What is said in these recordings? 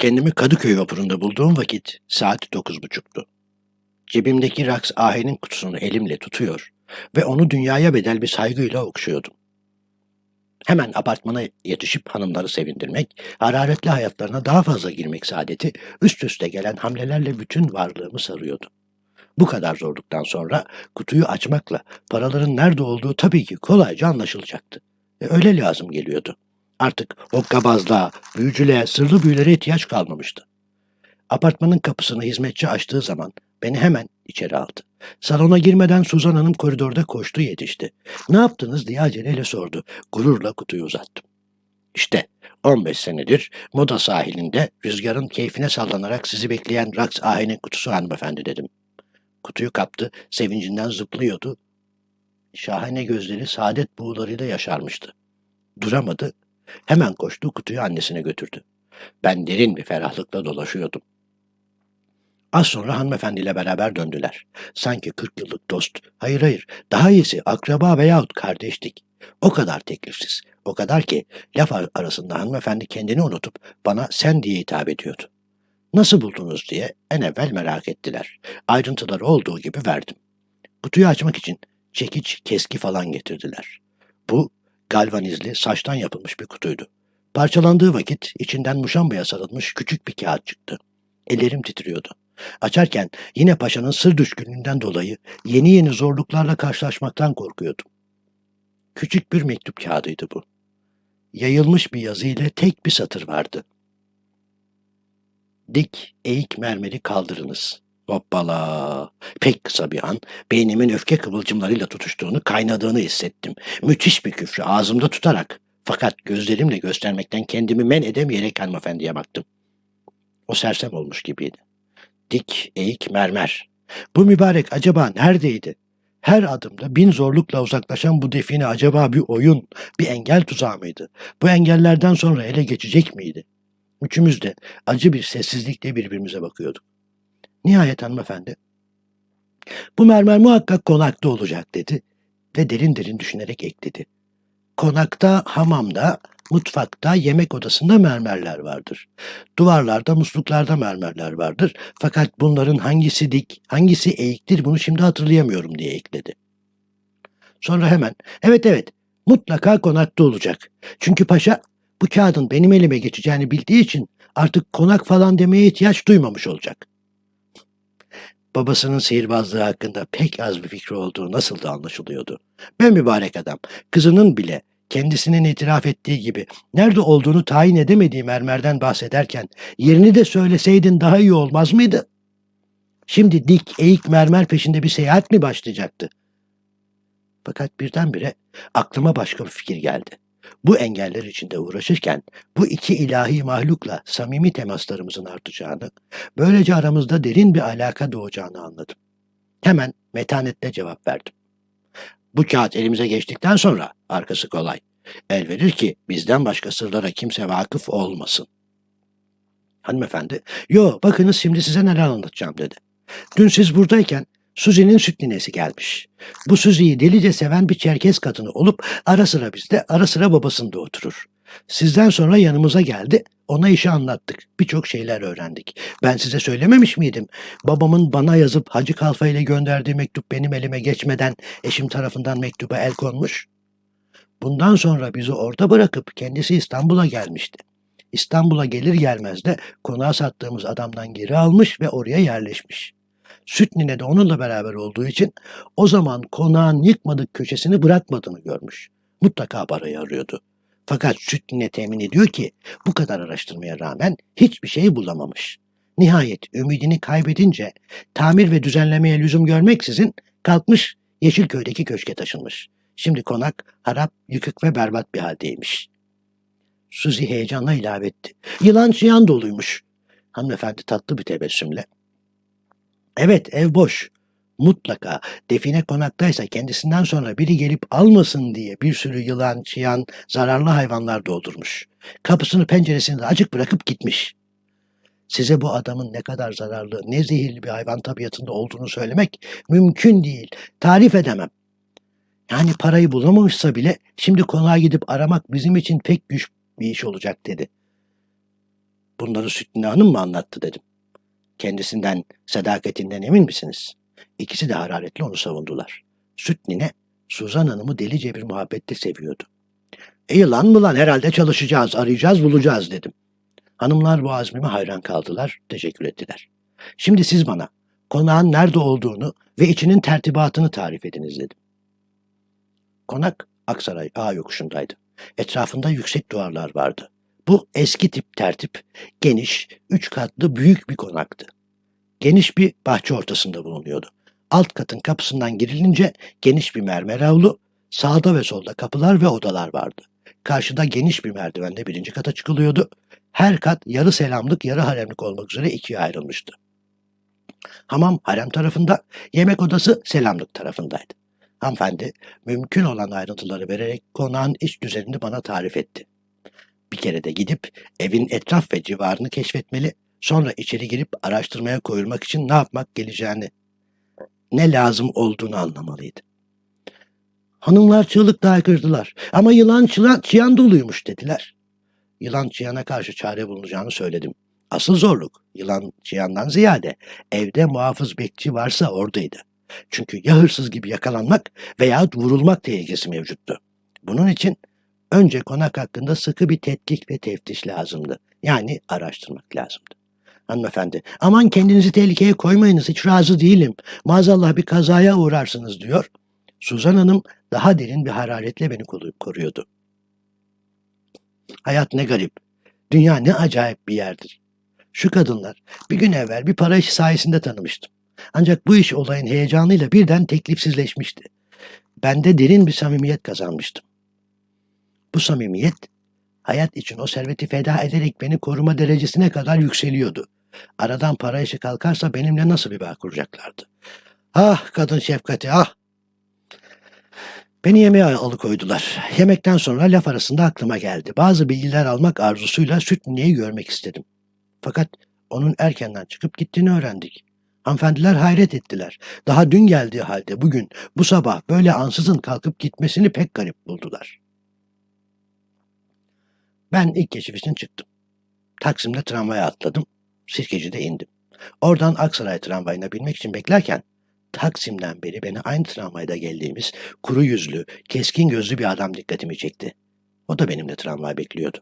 Kendimi Kadıköy vapurunda bulduğum vakit saat dokuz buçuktu. Cebimdeki raks ahenin kutusunu elimle tutuyor ve onu dünyaya bedel bir saygıyla okşuyordum. Hemen apartmana yetişip hanımları sevindirmek, hararetli hayatlarına daha fazla girmek saadeti üst üste gelen hamlelerle bütün varlığımı sarıyordu. Bu kadar zorluktan sonra kutuyu açmakla paraların nerede olduğu tabii ki kolayca anlaşılacaktı. E, öyle lazım geliyordu. Artık hokkabazlığa, büyücülüğe, sırlı büyülere ihtiyaç kalmamıştı. Apartmanın kapısını hizmetçi açtığı zaman beni hemen içeri aldı. Salona girmeden Suzan Hanım koridorda koştu yetişti. Ne yaptınız diye aceleyle sordu. Gururla kutuyu uzattım. İşte 15 senedir moda sahilinde rüzgarın keyfine sallanarak sizi bekleyen raks ahinin kutusu hanımefendi dedim. Kutuyu kaptı, sevincinden zıplıyordu. Şahane gözleri saadet buğularıyla yaşarmıştı. Duramadı, hemen koştu kutuyu annesine götürdü. Ben derin bir ferahlıkla dolaşıyordum. Az sonra hanımefendiyle beraber döndüler. Sanki 40 yıllık dost. Hayır hayır, daha iyisi akraba veyahut kardeşlik. O kadar teklifsiz. O kadar ki laf arasında hanımefendi kendini unutup bana sen diye hitap ediyordu. Nasıl buldunuz diye en evvel merak ettiler. Ayrıntıları olduğu gibi verdim. Kutuyu açmak için çekiç, keski falan getirdiler. Bu galvanizli, saçtan yapılmış bir kutuydu. Parçalandığı vakit içinden muşambaya sarılmış küçük bir kağıt çıktı. Ellerim titriyordu. Açarken yine paşanın sır düşkünlüğünden dolayı yeni yeni zorluklarla karşılaşmaktan korkuyordum. Küçük bir mektup kağıdıydı bu. Yayılmış bir yazı ile tek bir satır vardı. Dik, eğik mermeri kaldırınız. Hoppala. Pek kısa bir an beynimin öfke kıvılcımlarıyla tutuştuğunu, kaynadığını hissettim. Müthiş bir küfrü ağzımda tutarak fakat gözlerimle göstermekten kendimi men edemeyerek hanımefendiye baktım. O sersem olmuş gibiydi. Dik, eğik mermer. Bu mübarek acaba neredeydi? Her adımda bin zorlukla uzaklaşan bu define acaba bir oyun, bir engel tuzağı mıydı? Bu engellerden sonra ele geçecek miydi? Üçümüz de acı bir sessizlikle birbirimize bakıyorduk. Nihayet hanımefendi, bu mermer muhakkak konakta olacak dedi ve derin derin düşünerek ekledi. Konakta, hamamda, mutfakta, yemek odasında mermerler vardır. Duvarlarda, musluklarda mermerler vardır. Fakat bunların hangisi dik, hangisi eğiktir bunu şimdi hatırlayamıyorum diye ekledi. Sonra hemen, evet evet, mutlaka konakta olacak. Çünkü paşa bu kağıdın benim elime geçeceğini bildiği için artık konak falan demeye ihtiyaç duymamış olacak. Babasının sihirbazlığı hakkında pek az bir fikri olduğu nasıl da anlaşılıyordu. Ben mübarek adam, kızının bile kendisinin itiraf ettiği gibi nerede olduğunu tayin edemediği mermerden bahsederken yerini de söyleseydin daha iyi olmaz mıydı? Şimdi dik, eğik mermer peşinde bir seyahat mi başlayacaktı? Fakat birdenbire aklıma başka bir fikir geldi. Bu engeller içinde uğraşırken bu iki ilahi mahlukla samimi temaslarımızın artacağını, böylece aramızda derin bir alaka doğacağını anladım. Hemen metanetle cevap verdim. Bu kağıt elimize geçtikten sonra arkası kolay. El verir ki bizden başka sırlara kimse vakıf olmasın. Hanımefendi, yo bakınız şimdi size neler anlatacağım dedi. Dün siz buradayken Suzi'nin süt ninesi gelmiş. Bu Suzi'yi delice seven bir Çerkez kadını olup ara sıra bizde, ara sıra babasında oturur. Sizden sonra yanımıza geldi, ona işi anlattık. Birçok şeyler öğrendik. Ben size söylememiş miydim? Babamın bana yazıp Hacı Kalfa ile gönderdiği mektup benim elime geçmeden eşim tarafından mektuba el konmuş. Bundan sonra bizi orada bırakıp kendisi İstanbul'a gelmişti. İstanbul'a gelir gelmez de konağa sattığımız adamdan geri almış ve oraya yerleşmiş. Süt nine de onunla beraber olduğu için o zaman konağın yıkmadık köşesini bırakmadığını görmüş. Mutlaka parayı arıyordu. Fakat süt nine temin ediyor ki bu kadar araştırmaya rağmen hiçbir şey bulamamış. Nihayet ümidini kaybedince tamir ve düzenlemeye lüzum görmeksizin kalkmış Yeşilköy'deki köşke taşınmış. Şimdi konak harap, yıkık ve berbat bir haldeymiş. Suzi heyecanla ilave etti. Yılan çıyan doluymuş. Hanımefendi tatlı bir tebessümle. Evet ev boş. Mutlaka define konaktaysa kendisinden sonra biri gelip almasın diye bir sürü yılan, çıyan, zararlı hayvanlar doldurmuş. Kapısını penceresini de açık bırakıp gitmiş. Size bu adamın ne kadar zararlı, ne zehirli bir hayvan tabiatında olduğunu söylemek mümkün değil. Tarif edemem. Yani parayı bulamamışsa bile şimdi konağa gidip aramak bizim için pek güç bir iş olacak dedi. Bunları Sütüne Hanım mı anlattı dedim. Kendisinden, sadakatinden emin misiniz? İkisi de hararetle onu savundular. Süt nine, Suzan Hanım'ı delice bir muhabbette seviyordu. İyi lan mı lan herhalde çalışacağız, arayacağız, bulacağız dedim. Hanımlar bu azmime hayran kaldılar, teşekkür ettiler. Şimdi siz bana konağın nerede olduğunu ve içinin tertibatını tarif ediniz dedim. Konak Aksaray A yokuşundaydı. Etrafında yüksek duvarlar vardı. Bu eski tip tertip, geniş, üç katlı büyük bir konaktı. Geniş bir bahçe ortasında bulunuyordu. Alt katın kapısından girilince geniş bir mermer avlu, sağda ve solda kapılar ve odalar vardı. Karşıda geniş bir merdivenle birinci kata çıkılıyordu. Her kat yarı selamlık, yarı haremlik olmak üzere ikiye ayrılmıştı. Hamam harem tarafında, yemek odası selamlık tarafındaydı. Hanımefendi mümkün olan ayrıntıları vererek konağın iç düzenini bana tarif etti. Kere de gidip evin etraf ve civarını keşfetmeli, sonra içeri girip araştırmaya koyulmak için ne yapmak geleceğini, ne lazım olduğunu anlamalıydı. Hanımlar çığlıkla haykırdılar ama yılan çılan, çıyan doluymuş dediler. Yılan çıyana karşı çare bulunacağını söyledim. Asıl zorluk yılan çıyandan ziyade evde muhafız bekçi varsa oradaydı. Çünkü ya hırsız gibi yakalanmak veya vurulmak tehlikesi mevcuttu. Bunun için önce konak hakkında sıkı bir tetkik ve teftiş lazımdı. Yani araştırmak lazımdı. Hanımefendi, aman kendinizi tehlikeye koymayınız, hiç razı değilim. Maazallah bir kazaya uğrarsınız diyor. Suzan Hanım daha derin bir hararetle beni koruyordu. Hayat ne garip, dünya ne acayip bir yerdir. Şu kadınlar bir gün evvel bir para işi sayesinde tanımıştım. Ancak bu iş olayın heyecanıyla birden teklifsizleşmişti. Ben de derin bir samimiyet kazanmıştım. Bu samimiyet hayat için o serveti feda ederek beni koruma derecesine kadar yükseliyordu. Aradan para işi kalkarsa benimle nasıl bir bağ kuracaklardı? Ah kadın şefkati ah! Beni yemeğe alıkoydular. Yemekten sonra laf arasında aklıma geldi. Bazı bilgiler almak arzusuyla süt nineyi görmek istedim. Fakat onun erkenden çıkıp gittiğini öğrendik. Hanımefendiler hayret ettiler. Daha dün geldiği halde bugün, bu sabah böyle ansızın kalkıp gitmesini pek garip buldular. Ben ilk keşif için çıktım. Taksim'de tramvaya atladım. Sirkeci'de indim. Oradan Aksaray tramvayına binmek için beklerken Taksim'den beri beni aynı tramvayda geldiğimiz kuru yüzlü, keskin gözlü bir adam dikkatimi çekti. O da benimle tramvay bekliyordu.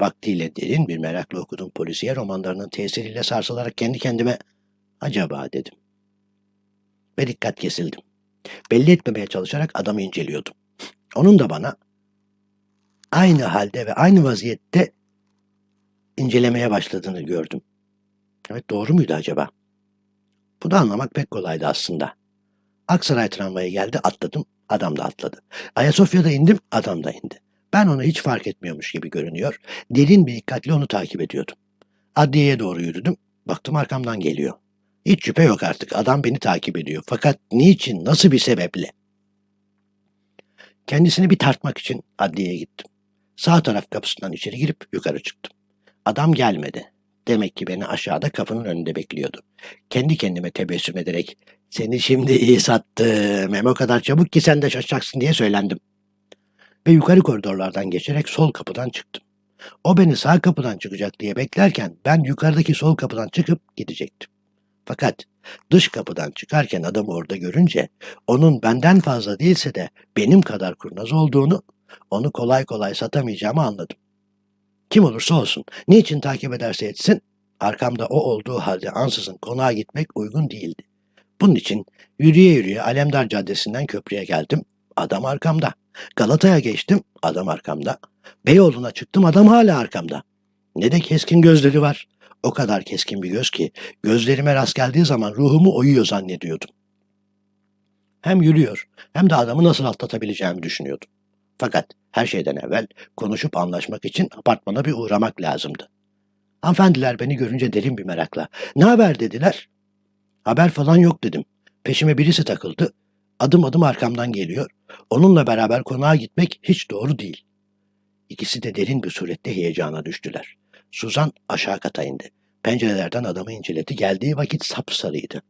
Vaktiyle derin bir merakla okudum polisiye romanlarının tesiriyle sarsılarak kendi kendime acaba dedim. Ve dikkat kesildim. Belli etmemeye çalışarak adamı inceliyordum. Onun da bana aynı halde ve aynı vaziyette incelemeye başladığını gördüm. Evet doğru muydu acaba? Bu da anlamak pek kolaydı aslında. Aksaray tramvayı geldi atladım, adam da atladı. Ayasofya'da indim, adam da indi. Ben onu hiç fark etmiyormuş gibi görünüyor. Derin bir dikkatle onu takip ediyordum. Adliyeye doğru yürüdüm. Baktım arkamdan geliyor. Hiç şüphe yok artık. Adam beni takip ediyor. Fakat niçin, nasıl bir sebeple? Kendisini bir tartmak için adliyeye gittim. Sağ taraf kapısından içeri girip yukarı çıktım. Adam gelmedi. Demek ki beni aşağıda kapının önünde bekliyordu. Kendi kendime tebessüm ederek seni şimdi iyi sattım. Hem o kadar çabuk ki sen de şaşacaksın diye söylendim. Ve yukarı koridorlardan geçerek sol kapıdan çıktım. O beni sağ kapıdan çıkacak diye beklerken ben yukarıdaki sol kapıdan çıkıp gidecektim. Fakat dış kapıdan çıkarken adamı orada görünce onun benden fazla değilse de benim kadar kurnaz olduğunu, onu kolay kolay satamayacağımı anladım. Kim olursa olsun, niçin takip ederse etsin, arkamda o olduğu halde ansızın konağa gitmek uygun değildi. Bunun için yürüye yürüye Alemdar Caddesi'nden köprüye geldim, adam arkamda. Galata'ya geçtim, adam arkamda. Beyoğlu'na çıktım, adam hala arkamda. Ne de keskin gözleri var. O kadar keskin bir göz ki gözlerime rast geldiği zaman ruhumu oyuyor zannediyordum. Hem yürüyor hem de adamı nasıl atlatabileceğimi düşünüyordum. Fakat her şeyden evvel konuşup anlaşmak için apartmana bir uğramak lazımdı. Hanımefendiler beni görünce derin bir merakla ne haber dediler. Haber falan yok dedim. Peşime birisi takıldı. Adım adım arkamdan geliyor. Onunla beraber konağa gitmek hiç doğru değil. İkisi de derin bir surette heyecana düştüler. Suzan aşağı kata indi. Pencerelerden adamı inceledi. Geldiği vakit sapsarıydı.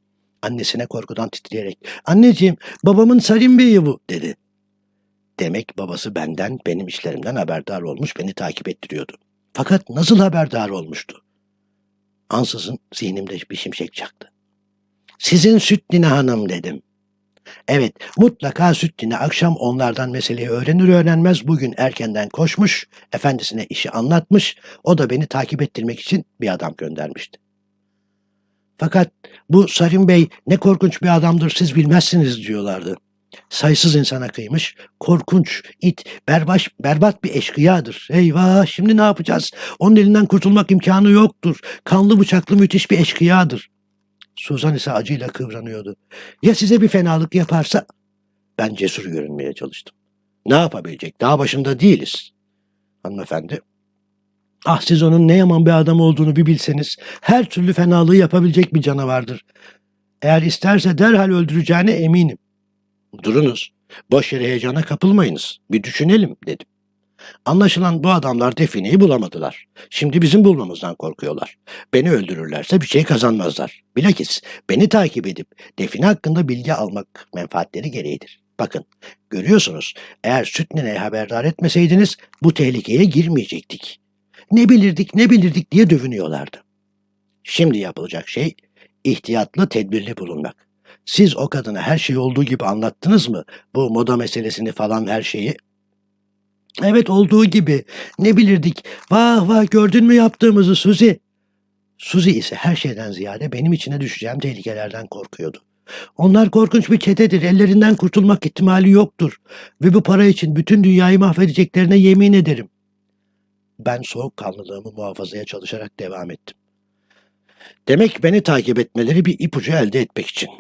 Annesine korkudan titreyerek ''Anneciğim, babamın Salim Bey'i bu'' dedi. Demek babası benden, benim işlerimden haberdar olmuş, beni takip ettiriyordu. Fakat nasıl haberdar olmuştu? Ansızın zihnimde bir şimşek çaktı. Sizin Sütline Hanım dedim. Evet, mutlaka Sütline akşam onlardan meseleyi öğrenir öğrenmez bugün erkenden koşmuş, efendisine işi anlatmış, o da beni takip ettirmek için bir adam göndermişti. Fakat bu Sarim Bey ne korkunç bir adamdır siz bilmezsiniz diyorlardı. Sayısız insana kıymış, korkunç, it, berbaş, berbat bir eşkıyadır. Eyvah şimdi ne yapacağız? Onun elinden kurtulmak imkanı yoktur. Kanlı bıçaklı müthiş bir eşkıyadır. Suzan ise acıyla kıvranıyordu. Ya size bir fenalık yaparsa? Ben cesur görünmeye çalıştım. Ne yapabilecek? Daha başında değiliz. Hanımefendi. Ah siz onun ne yaman bir adam olduğunu bir bilseniz. Her türlü fenalığı yapabilecek bir canavardır. Eğer isterse derhal öldüreceğine eminim. Durunuz. Boş yere heyecana kapılmayınız. Bir düşünelim dedim. Anlaşılan bu adamlar defineyi bulamadılar. Şimdi bizim bulmamızdan korkuyorlar. Beni öldürürlerse bir şey kazanmazlar. Bilakis beni takip edip define hakkında bilgi almak menfaatleri gereğidir. Bakın görüyorsunuz eğer Sütnine'ye haberdar etmeseydiniz bu tehlikeye girmeyecektik. Ne bilirdik ne bilirdik diye dövünüyorlardı. Şimdi yapılacak şey ihtiyatlı tedbirli bulunmak. Siz o kadına her şey olduğu gibi anlattınız mı? Bu moda meselesini falan her şeyi. Evet olduğu gibi. Ne bilirdik. Vah vah gördün mü yaptığımızı Suzi? Suzi ise her şeyden ziyade benim içine düşeceğim tehlikelerden korkuyordu. Onlar korkunç bir çetedir. Ellerinden kurtulmak ihtimali yoktur. Ve bu para için bütün dünyayı mahvedeceklerine yemin ederim. Ben soğukkanlılığımı muhafazaya çalışarak devam ettim. Demek beni takip etmeleri bir ipucu elde etmek için.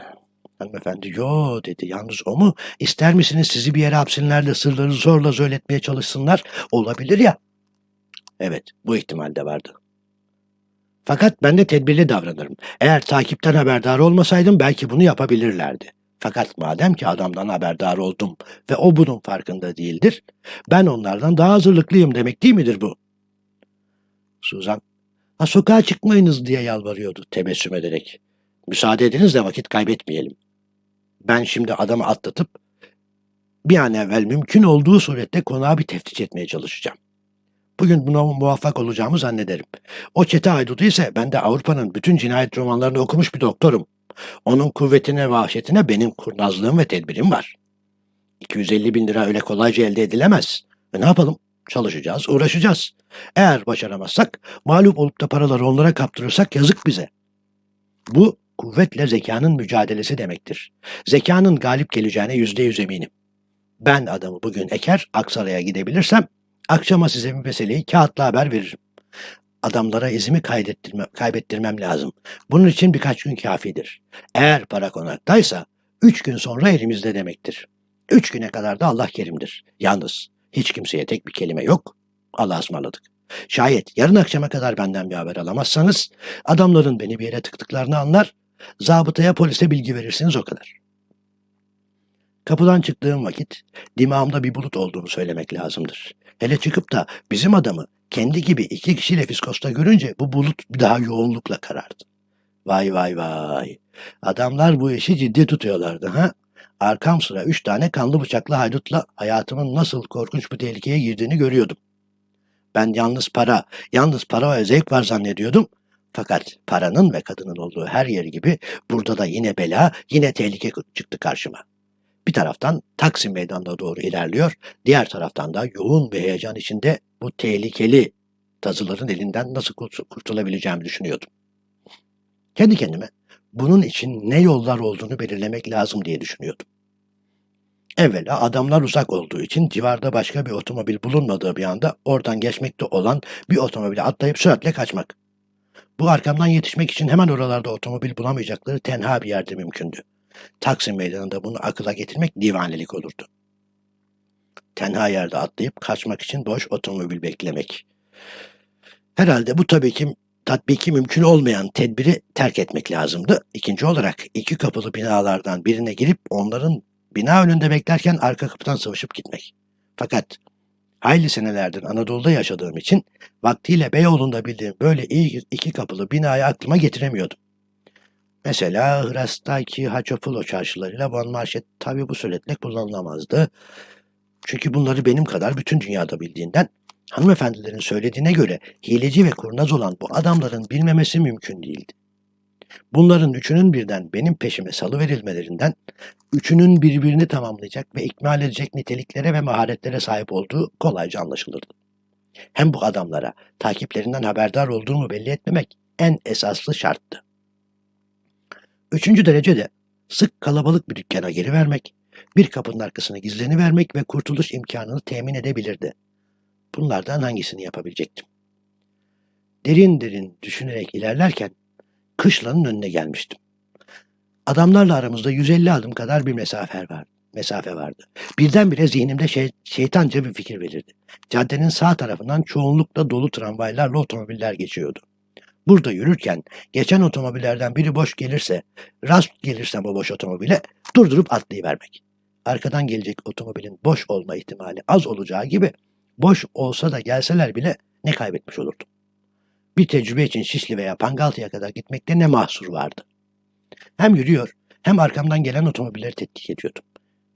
Hanımefendi yo dedi. Yalnız o mu? İster misiniz sizi bir yere hapsinler de sırları zorla söyletmeye çalışsınlar? Olabilir ya. Evet bu ihtimal de vardı. Fakat ben de tedbirli davranırım. Eğer takipten haberdar olmasaydım belki bunu yapabilirlerdi. Fakat madem ki adamdan haberdar oldum ve o bunun farkında değildir, ben onlardan daha hazırlıklıyım demek değil midir bu? Suzan, ha sokağa çıkmayınız diye yalvarıyordu tebessüm ederek. Müsaade ediniz de vakit kaybetmeyelim. Ben şimdi adamı atlatıp bir an evvel mümkün olduğu surette konağı bir teftiş etmeye çalışacağım. Bugün buna muvaffak olacağımı zannederim. O çete haydudu ise ben de Avrupa'nın bütün cinayet romanlarını okumuş bir doktorum. Onun kuvvetine, vahşetine benim kurnazlığım ve tedbirim var. 250 bin lira öyle kolayca elde edilemez. E ne yapalım? Çalışacağız, uğraşacağız. Eğer başaramazsak, mağlup olup da paraları onlara kaptırırsak yazık bize. Bu kuvvetle zekanın mücadelesi demektir. Zekanın galip geleceğine yüzde yüz eminim. Ben adamı bugün eker, Aksaray'a gidebilirsem, akşama size bir meseleyi kağıtla haber veririm. Adamlara izimi kaydettirme, kaybettirmem lazım. Bunun için birkaç gün kafidir. Eğer para konaktaysa, üç gün sonra elimizde demektir. Üç güne kadar da Allah kerimdir. Yalnız hiç kimseye tek bir kelime yok. Allah'a ısmarladık. Şayet yarın akşama kadar benden bir haber alamazsanız, adamların beni bir yere tıktıklarını anlar, zabıtaya polise bilgi verirsiniz o kadar. Kapıdan çıktığım vakit dimağımda bir bulut olduğunu söylemek lazımdır. Hele çıkıp da bizim adamı kendi gibi iki kişiyle fiskosta görünce bu bulut bir daha yoğunlukla karardı. Vay vay vay. Adamlar bu işi ciddi tutuyorlardı ha. Arkam sıra üç tane kanlı bıçaklı haydutla hayatımın nasıl korkunç bir tehlikeye girdiğini görüyordum. Ben yalnız para, yalnız para ve zevk var zannediyordum. Fakat paranın ve kadının olduğu her yer gibi burada da yine bela, yine tehlike çıktı karşıma. Bir taraftan Taksim Meydanı'na doğru ilerliyor, diğer taraftan da yoğun bir heyecan içinde bu tehlikeli tazıların elinden nasıl kurtulabileceğimi düşünüyordum. Kendi kendime bunun için ne yollar olduğunu belirlemek lazım diye düşünüyordum. Evvela adamlar uzak olduğu için civarda başka bir otomobil bulunmadığı bir anda oradan geçmekte olan bir otomobile atlayıp süratle kaçmak. Bu arkamdan yetişmek için hemen oralarda otomobil bulamayacakları tenha bir yerde mümkündü. Taksim meydanında bunu akıla getirmek divanelik olurdu. Tenha yerde atlayıp kaçmak için boş otomobil beklemek. Herhalde bu tabii ki tatbiki mümkün olmayan tedbiri terk etmek lazımdı. İkinci olarak iki kapılı binalardan birine girip onların bina önünde beklerken arka kapıdan sıvışıp gitmek. Fakat hayli senelerdir Anadolu'da yaşadığım için vaktiyle Beyoğlu'nda bildiğim böyle iyi iki kapılı binayı aklıma getiremiyordum. Mesela Hrastaki Haçopulo çarşılarıyla Van Marşet tabi bu suretle kullanılamazdı. Çünkü bunları benim kadar bütün dünyada bildiğinden Hanımefendilerin söylediğine göre hileci ve kurnaz olan bu adamların bilmemesi mümkün değildi. Bunların üçünün birden benim peşime salı verilmelerinden, üçünün birbirini tamamlayacak ve ikmal edecek niteliklere ve maharetlere sahip olduğu kolayca anlaşılırdı. Hem bu adamlara takiplerinden haberdar olduğumu belli etmemek en esaslı şarttı. Üçüncü derece de sık kalabalık bir dükkana geri vermek, bir kapının arkasına gizleni vermek ve kurtuluş imkanını temin edebilirdi. Bunlardan hangisini yapabilecektim? Derin derin düşünerek ilerlerken kışlanın önüne gelmiştim. Adamlarla aramızda 150 adım kadar bir mesafe vardı. Mesafe vardı. Birdenbire zihnimde şey, şeytanca bir fikir belirdi. Caddenin sağ tarafından çoğunlukla dolu tramvaylarla otomobiller geçiyordu. Burada yürürken geçen otomobillerden biri boş gelirse, rast gelirsem o boş otomobile durdurup atlayıvermek. Arkadan gelecek otomobilin boş olma ihtimali az olacağı gibi boş olsa da gelseler bile ne kaybetmiş olurdum. Bir tecrübe için Şişli veya Pangaltı'ya kadar gitmekte ne mahsur vardı. Hem yürüyor hem arkamdan gelen otomobilleri tetkik ediyordum.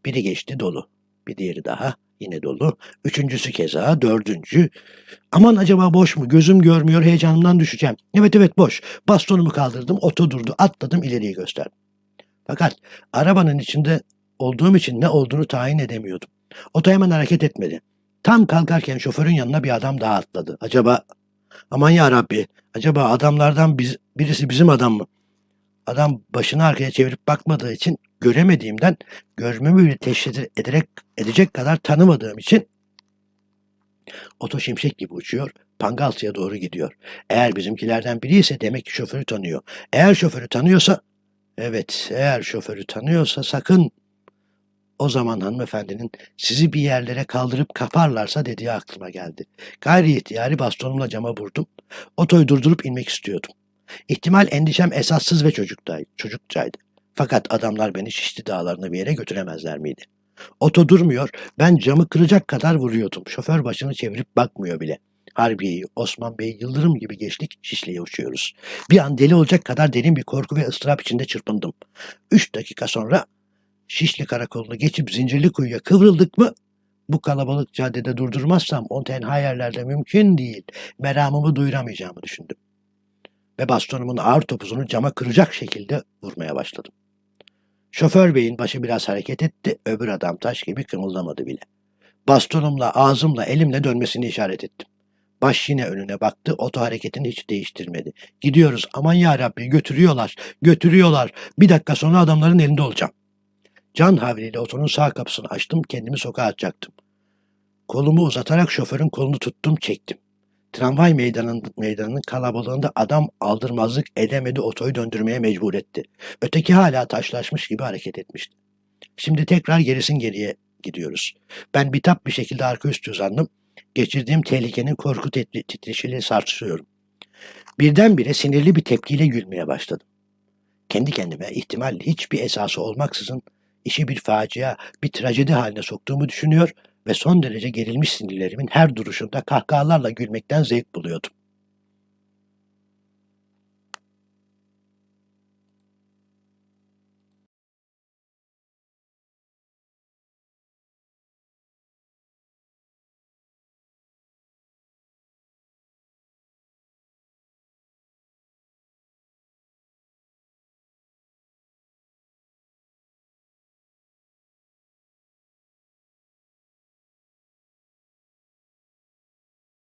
Biri geçti dolu, bir diğeri daha yine dolu, üçüncüsü keza, dördüncü. Aman acaba boş mu? Gözüm görmüyor, heyecanımdan düşeceğim. Evet evet boş. Bastonumu kaldırdım, oto durdu, atladım, ileriye gösterdim. Fakat arabanın içinde olduğum için ne olduğunu tayin edemiyordum. Oto hemen hareket etmedi. Tam kalkarken şoförün yanına bir adam daha atladı. Acaba aman ya Rabbi acaba adamlardan biz, birisi bizim adam mı? Adam başını arkaya çevirip bakmadığı için göremediğimden görmemi bile teşhis ederek edecek kadar tanımadığım için oto şimşek gibi uçuyor, Pangaltı'ya doğru gidiyor. Eğer bizimkilerden biri ise demek ki şoförü tanıyor. Eğer şoförü tanıyorsa, evet eğer şoförü tanıyorsa sakın o zaman hanımefendinin sizi bir yerlere kaldırıp kaparlarsa dediği aklıma geldi. Gayri ihtiyari bastonumla cama vurdum. Otoyu durdurup inmek istiyordum. İhtimal endişem esassız ve çocuktaydı, çocukçaydı. Fakat adamlar beni Şişli dağlarına bir yere götüremezler miydi? Oto durmuyor, ben camı kıracak kadar vuruyordum. Şoför başını çevirip bakmıyor bile. Harbiye'yi, Osman Bey, Yıldırım gibi geçtik, Şişli'ye uçuyoruz. Bir an deli olacak kadar derin bir korku ve ıstırap içinde çırpındım. Üç dakika sonra Şişli karakolunu geçip Zincirli Kuyu'ya kıvrıldık mı bu kalabalık caddede durdurmazsam on tenha yerlerde mümkün değil. Meramımı duyuramayacağımı düşündüm. Ve bastonumun ağır topuzunu cama kıracak şekilde vurmaya başladım. Şoför beyin başı biraz hareket etti, öbür adam taş gibi kımıldamadı bile. Bastonumla, ağzımla, elimle dönmesini işaret ettim. Baş yine önüne baktı, oto hareketini hiç değiştirmedi. Gidiyoruz, aman ya Rabbi götürüyorlar, götürüyorlar. Bir dakika sonra adamların elinde olacağım. Can havliyle otonun sağ kapısını açtım, kendimi sokağa atacaktım. Kolumu uzatarak şoförün kolunu tuttum, çektim. Tramvay meydanının, meydanının kalabalığında adam aldırmazlık edemedi otoyu döndürmeye mecbur etti. Öteki hala taşlaşmış gibi hareket etmişti. Şimdi tekrar gerisin geriye gidiyoruz. Ben bitap bir şekilde arka üstü uzandım. Geçirdiğim tehlikenin korku titreşiyle sarsıyorum. Birdenbire sinirli bir tepkiyle gülmeye başladım. Kendi kendime ihtimal hiçbir esası olmaksızın işi bir facia, bir trajedi haline soktuğumu düşünüyor ve son derece gerilmiş sinirlerimin her duruşunda kahkahalarla gülmekten zevk buluyordum.